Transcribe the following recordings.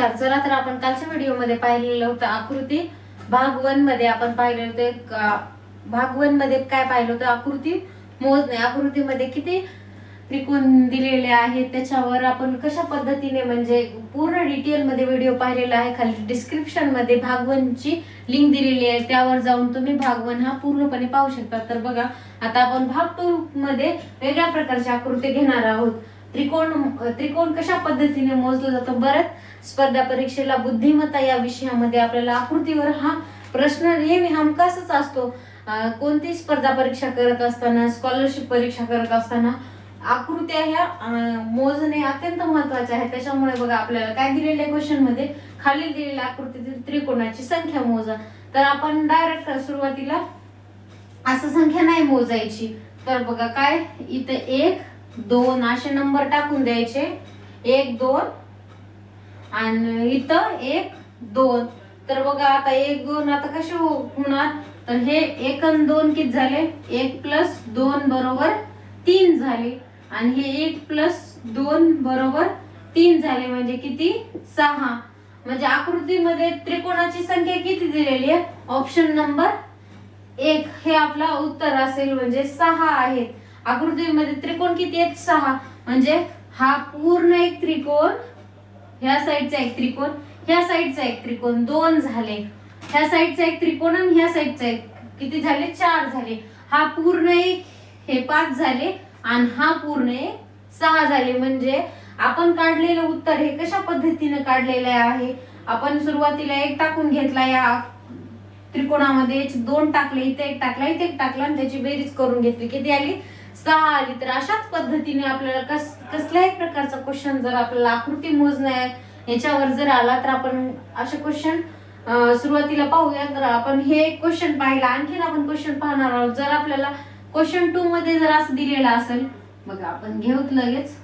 नमस्कार. चला तर आपण कालच्या व्हिडिओमध्ये पाहिलेलं होतं आकृती. भाग वनमध्ये आपण पाहिले होतं भाग वनमध्ये काय पाहिलं होतं? आकृती मोजणे. आकृतीमध्ये किती त्रिकोण दिलेले आहेत? त्याच्यावर आपण कशा पद्धतीने म्हणजे पूर्ण डिटेल मध्ये व्हिडिओ पाहिलेला आहे? खाली डिस्क्रिप्शनमध्ये भाग वन ची लिंक दिलेली आहे. त्यावर जाऊन तुम्ही भाग वन हा पूर्णपणे पाहू शकता. तर बघा आता आपण भाग टू मध्ये वेगळ्या प्रकारच्या आकृती घेणार आहोत. त्रिकोण त्रिकोण कशा पद्धतीने मोजलं जातं? बरंच स्पर्धा परीक्षेला बुद्धिमत्ता या विषयामध्ये आपल्याला आकृतीवर हा प्रश्न नेहमी हमखासच असतो. कोणती स्पर्धा परीक्षा करत असताना स्कॉलरशिप परीक्षा करत असताना आकृत्या ह्या मोजणे अत्यंत महत्त्वाचे आहे त्याच्यामुळे बघा आपल्याला काय दिलेल्या क्वेश्चनमध्ये? खाली दिलेल्या आकृतीतील त्रिकोणाची संख्या मोजा. तर आपण डायरेक्ट सुरुवातीला असं संख्या नाही मोजायची. तर बघा काय? इथे एक दोन असे नंबर टाकून द्यायचे. एक दोन आणि इथं एक दोन. तर बघा आता एक दोन आता कसे हो- होणार? तर हे एक आणि दोन किती झाले? एक प्लस दोन बरोबर तीन झाले. आणि हे एक प्लस दोन बरोबर तीन झाले म्हणजे किती? सहा. म्हणजे आकृतीमध्ये त्रिकोणाची संख्या किती दिलेली आहे? ऑप्शन नंबर एक. हे आपला उत्तर असेल म्हणजे सहा आहेत आकृतीमध्ये त्रिकोण किती आहेत? सहा. म्हणजे हा पूर्ण एक त्रिकोण ह्या साईडचा एक त्रिकोण ह्या साईडचा एक त्रिकोण दोन झाले. ह्या साईडचा एक त्रिकोण आणि ह्या साईडचा एक किती झाले? चार झाले. हा पूर्ण एक हे पाच झाले आणि हा पूर्ण एक सहा झाले. म्हणजे आपण काढलेलं उत्तर हे कशा पद्धतीने काढलेलं आहे? आपण सुरुवातीला एक टाकून घेतला या त्रिकोणामध्ये. दोन टाकले इथे एक टाकला इथे एक टाकला आणि त्याची बेरीज करून घेतली. किती आली? सहा आली तर अशाच पद्धतीने आपल्याला कस कसल्याही प्रकारचा क्वेश्चन जर आपल्याला आकृती मोजण्या याच्यावर जर आला तर आपण असे क्वेश्चन सुरुवातीला पाहूया. तर आपण हे एक क्वेश्चन पाहिला. आणखीन आपण क्वेश्चन पाहणार आहोत. जर आपल्याला क्वेश्चन टू मध्ये जर असं दिलेलं असेल बघा आपण घेऊत लगेच.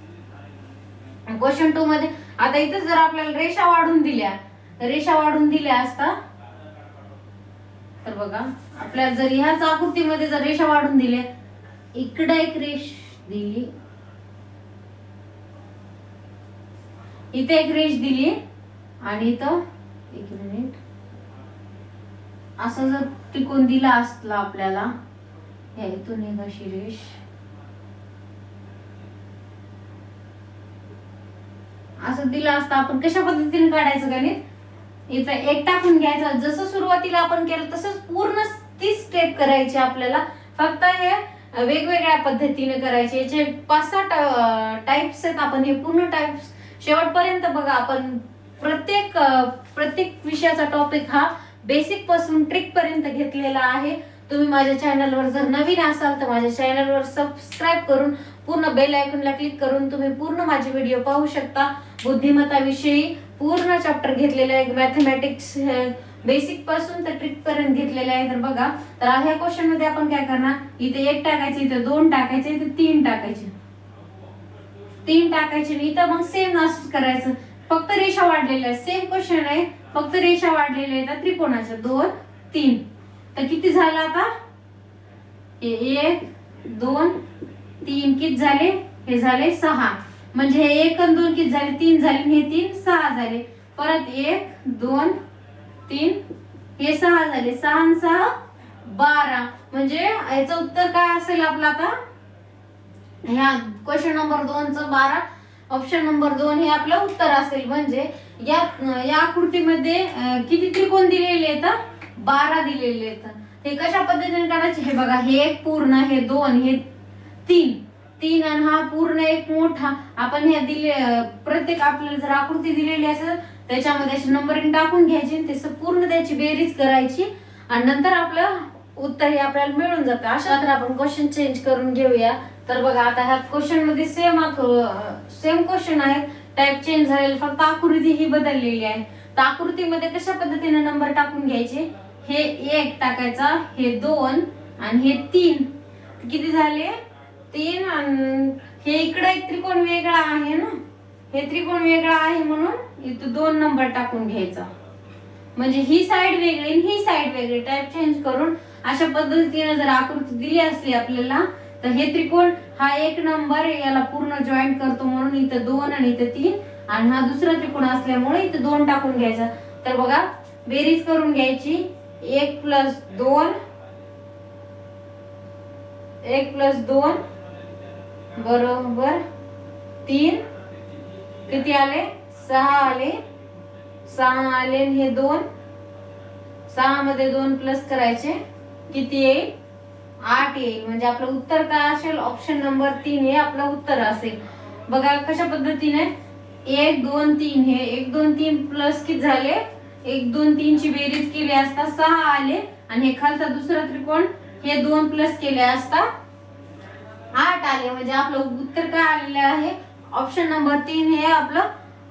क्वेश्चन टू मध्ये आता इथं जर आपल्याला रेषा वाढून दिल्या रेषा वाढून दिल्या असता तर बघा आपल्याला जर ह्याच आकृतीमध्ये जर रेषा वाढून दिल्या इकडे एक रेष दिली. इथे एक रेष दिली आणि इथं एक मिनिट. असं जर त्रिकोण दिला असला आपल्याला या इथून एक अशी रेष. असं दिलं असतं आपण कशा पद्धतीने काढायचं गणित? इथं एक टाकून घ्यायचं. जसं सुरुवातीला आपण केलं तसंच पूर्ण ती स्टेप करायची आपल्याला. फक्त हे वेगवेगळ्या पद्धतीने करायचे. जे पाच सहा टाईप्स आहेत आपण हे पूर्ण टाईप्स शेवटपर्यंत बघा आपण प्रत्येक प्रत्येक विषयाचा टॉपिक हा बेसिकपासून ट्रिक पर्यंत घेतलेला आहे. तुम्ही माझ्या चॅनलवर जर नवीन असाल तर माझ्या चॅनलवर सबस्क्राईब करून पूर्ण बेल आयकॉनला क्लिक करून तुम्ही पूर्ण माझे व्हिडिओ पाहू शकता. बुद्धिमत्ताविषयी पूर्ण चॅप्टर घेतलेले आहे. मॅथमॅटिक्स बेसिकपासून तर ट्रिक पर्यंत घेतलेले आहे. तर बघा तर ह्या क्वेश्चनमध्ये आपण काय करणार? इथे एक टाकायचे इथे दोन टाकायचे इथे तीन टाकायचे. तीन टाकायचे इथं मग सेम असंच करायचं. फक्त रेषा वाढलेल्या आहेत. सेम क्वेश्चन आहे. फक्त रेषा वाढलेल्या आहेत. त्रिकोणाच्या दोन तीन. तर किती झालं आता? एक दोन तीन किती झाले? हे झाले सहा. म्हणजे हे एक आणि दोन किती झाले? तीन झाले आणि हे तीन सहा झाले. परत एक दोन तीन. हे सहा झाले. सहा आणि सहा बारा. म्हणजे याचं उत्तर काय असेल आपलं आता? ह्या क्वेश्चन नंबर दोनचं बारा. ऑप्शन नंबर दोन हे आपलं उत्तर असेल. म्हणजे या या आकृतीमध्ये किती त्रिकोण दिलेले आहेत? बारा दिलेले आहेत. हे कशा पद्धतीने काढायचे? हे बघा हे एक पूर्ण हे दोन हे तीन. तीन आणि हा पूर्ण एक मोठा. आपण हे दिले प्रत्येक आपल्याला जर आकृती दिलेली असेल त्याच्यामध्ये अशी नंबरिंग टाकून घ्यायची ते पूर्ण त्याची बेरीज करायची आणि नंतर आपलं उत्तर हे आपल्याला मिळून जातं. अशा तर आपण क्वेश्चन चेंज करून घेऊया. तर बघा आता ह्या क्वेश्चनमध्ये सेम सेम क्वेश्चन आहे टाईप चेंज झालेलं फक्त आकृती ही बदललेली आहे. तर आकृतीमध्ये कशा पद्धतीने नंबर टाकून घ्यायचे? हे एक टाकायचा हे दोन आणि हे तीन. किती झाले? तीन आणि हे इकडे एक त्रिकोण वेगळा आहे ना? हे त्रिकोण वेगळा आहे म्हणून इथं दोन नंबर टाकून घ्यायचा. म्हणजे ही साईड वेगळी आणि ही साईड वेगळी. टाईप चेंज करून अशा पद्धतीने जर आकृती दिली असली आपल्याला तर हे त्रिकोण हा एक नंबर याला पूर्ण जॉईंट करतो म्हणून इथं दोन आणि इथं तीन आणि हा दुसरा त्रिकोण असल्यामुळे इथं दोन टाकून घ्यायचा. तर बघा बेरीज करून घ्यायची. एक प्लस दोन एक प्लस दोन बरोबर तीन किती आले? सहा आले. सहा आले हे दोन. सहा मध्ये दोन प्लस करायचे. किती येईल? आठ येईल. म्हणजे आपलं उत्तर काय असेल? ऑप्शन नंबर तीन हे आपलं उत्तर असेल. बघा कशा पद्धतीने? एक दोन तीन हे. एक दोन तीन प्लस किती झाले? एक दोन तीन ची बेरीज केली असता सहा आले. आणि हे खालचा दुसरा त्रिकोण हे दोन प्लस केले असता आठ आले. म्हणजे आपलं उत्तर काय आलेलं आहे? ऑप्शन नंबर तीन हे आपलं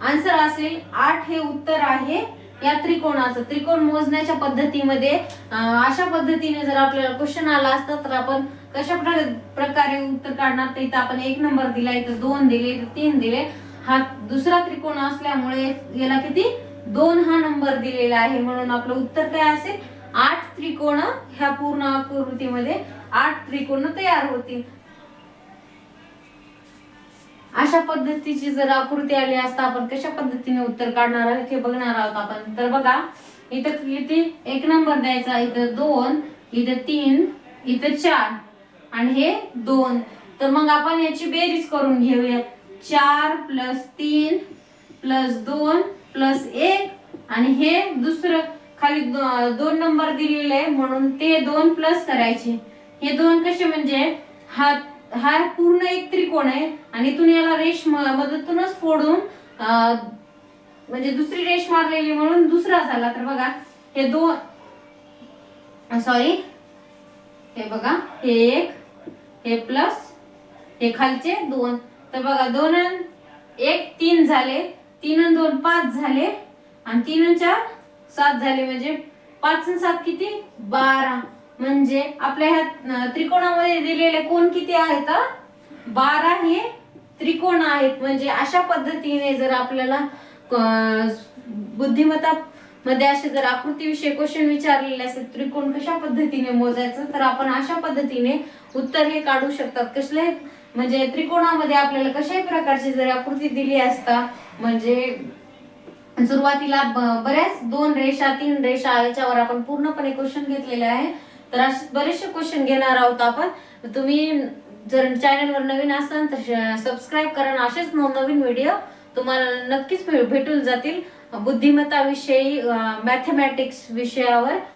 आन्सर असेल. आठ हे उत्तर आहे. या त्रिकोणाचं. त्रिकोण मोजण्याच्या पद्धतीमध्ये अशा पद्धतीने जर आपल्याला क्वेश्चन आला असता तर आपण कशा प्रकारे उत्तर काढणार? ते इथं आपण एक नंबर दिला इथं दोन दिले इथं तीन दिले. हा दुसरा त्रिकोण असल्यामुळे याला किती? दोन हा नंबर दिलेला आहे. म्हणून आपलं उत्तर काय असेल? आठ त्रिकोण ह्या पूर्ण आकृतीमध्ये आठ त्रिकोण तयार होतील. अशा पद्धतीची जर आकृती आली असता आपण कशा पद्धतीने उत्तर काढणार आहोत हे बघणार आहोत आपण. तर बघा इथं किती? एक नंबर द्यायचा इथं दोन इथं तीन इथं चार आणि हे दोन. तर मग आपण याची बेरीज करून घेऊया. चार प्लस तीन प्लस दोन प्लस एक आणि हे दुसरं खाली दोन नंबर दिलेले म्हणून ते दोन प्लस करायचे. हे दोन कसे म्हणजे? हा हा पूर्ण एक त्रिकोण आहे. आणि इथून याला रेश मदतूनच फोडून म्हणजे दुसरी रेष मारलेली म्हणून दुसरा झाला. तर बघा हे दोन सॉरी हे बघा हे एक हे प्लस हे खालचे दोन. तर बघा दोन अन एक तीन झाले. तीन अन दोन पाच झाले. आणि तीन चार सात झाले. म्हणजे पाच सात किती? बारा. म्हणजे आपल्या ह्या त्रिकोणामध्ये दिलेले कोण किती आहेत बारा हे त्रिकोण आहेत. म्हणजे अशा पद्धतीने जर आपल्याला बुद्धिमत्ता मध्ये असे जर आकृतीविषयी क्वेश्चन विचारलेले असेल त्रिकोण कशा पद्धतीने मोजायचं तर आपण अशा पद्धतीने उत्तर हे काढू शकतात. कसले? म्हणजे त्रिकोणामध्ये आपल्याला कशाही प्रकारची जर आकृती दिली असता म्हणजे सुरुवातीला बऱ्याच दोन रेषा तीन रेषा याच्यावर आपण पूर्णपणे क्वेश्चन घेतलेले आहे. तर असे बरेचसे क्वेश्चन घेणार आहोत आपण. तुम्ही जर चॅनलवर नवीन असाल तर सबस्क्राईब करा असेच नवनवीन व्हिडिओ तुम्हाला नक्कीच भेटून जातील. बुद्धिमत्ता विषयी मॅथमॅटिक्स विषयावर.